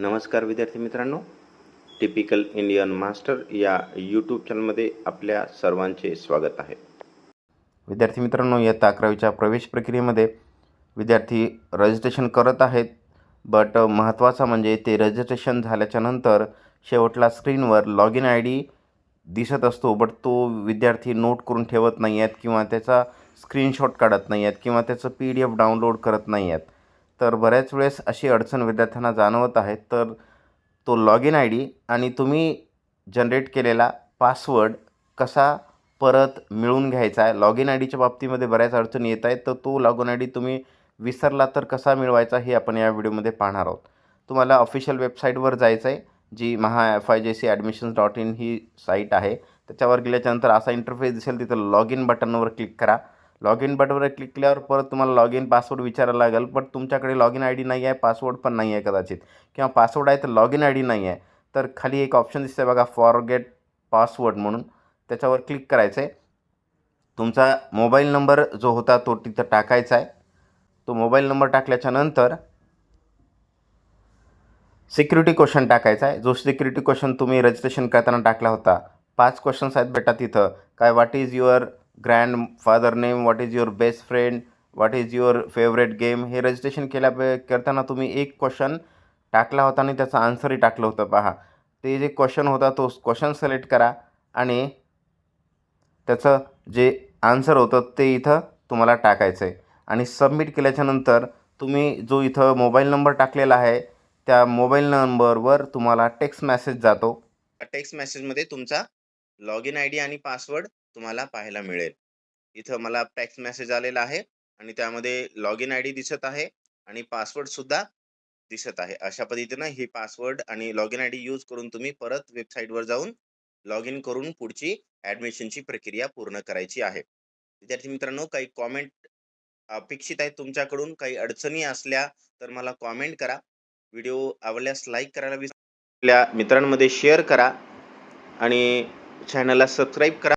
नमस्कार विद्यार्थी मित्रांनो. टिपिकल इंडियन मास्टर या यूट्यूब चॅनलमध्ये आपल्या सर्वांचे स्वागत आहे. विद्यार्थी मित्रांनो इयत्ता अकरावीच्या प्रवेश प्रक्रियेमध्ये विद्यार्थी रजिस्ट्रेशन करत आहेत. बट महत्त्वाचं म्हणजे ते रजिस्ट्रेशन झाल्याच्यानंतर शेवटला स्क्रीनवर लॉग इन आय डी दिसत असतो बट तो विद्यार्थी नोट करून ठेवत नाही आहेत किंवा त्याचा स्क्रीनशॉट काढत नाही आहेत किंवा त्याचं पी डी एफ डाउनलोड करत नाही आहेत तर बऱ्याच वेळेस अशी अडचण विद्यार्थ्यांना जाणवत आहे. तर तो लॉग इन आय डी आणि तुम्ही जनरेट केलेला पासवर्ड कसा परत मिळवून घ्यायचा आहे? लॉग इन आय डीच्या बाबतीमध्ये बऱ्याच अडचणी येत आहेत. तर तो लॉग इन आय डी तुम्ही विसरला तर कसा मिळवायचा हे आपण या व्हिडिओमध्ये पाहणार आहोत. तुम्हाला ऑफिशियल वेबसाईटवर जायचं आहे जी Maha F I J C admissions dot in he site आहे. त्याच्यावर गेल्याच्यानंतर असा इंटरफेस दिसेल तिथं लॉग इन बटनवर क्लिक करा. लॉग इन बटनवर क्लिक केल्यावर परत तुम्हाला लॉग इन पासवर्ड विचारायला लागेल पण तुमच्याकडे लॉग इन आय डी नाही आहे पासवर्ड पण नाही आहे कदाचित. किंवा पासवर्ड आहे तर लॉग इन आय डी नाही आहे. तर खाली एक ऑप्शन दिसतं बघा फॉरगेट पासवर्ड म्हणून. त्याच्यावर क्लिक करायचं आहे तुमचा मोबाईल नंबर जो होता तो तिथं टाकायचा आहे. तो मोबाईल नंबर टाकल्याच्या नंतर सिक्युरिटी क्वेश्चन टाकायचा आहे. जो सिक्युरिटी क्वेश्चन तुम्ही रजिस्ट्रेशन करताना टाकला होता पाच क्वेश्चन्स आहेत बेटा तिथं. काय what is your grand father name what is your best friend what is your favourite game हे रजिस्ट्रेशन केल्या करताना तुम्ही एक क्वेश्चन टाकला होता आणि त्याचं आन्सरही टाकलं होतं. पहा. ते जे क्वेश्चन होता तो क्वेश्चन सिलेक्ट करा आणि त्याचं जे आन्सर होतं ते इथं तुम्हाला टाकायचं आहे. आणि सबमिट केल्याच्यानंतर तुम्ही जो इथं मोबाईल नंबर टाकलेला आहे त्या मोबाईल नंबरवर तुम्हाला टेक्स्ट मेसेज जातो. टेक्स्ट मेसेजमध्ये तुमचा लॉग इन आय डी आणि पासवर्ड तुम्हाला पाहायला मिळेल. इथं मला टेक्स्ट मेसेज आलेला आहे आणि त्यामध्ये लॉग इन आय डी दिसत आहे आणि पासवर्ड सुद्धा दिसत आहे. अशा पद्धतीनं ही पासवर्ड आणि log in I D use करून तुम्ही परत वेबसाईटवर जाऊन लॉग इन करून पुढची ॲडमिशनची प्रक्रिया पूर्ण करायची आहे. विद्यार्थी मित्रांनो काही कॉमेंट अपेक्षित आहेत तुमच्याकडून काही अडचणी असल्या तर मला कॉमेंट करा. व्हिडिओ आवडल्यास लाईक करायला विसरू आपल्या मित्रांमध्ये शेअर करा आणि चॅनलला सबस्क्राईब करा.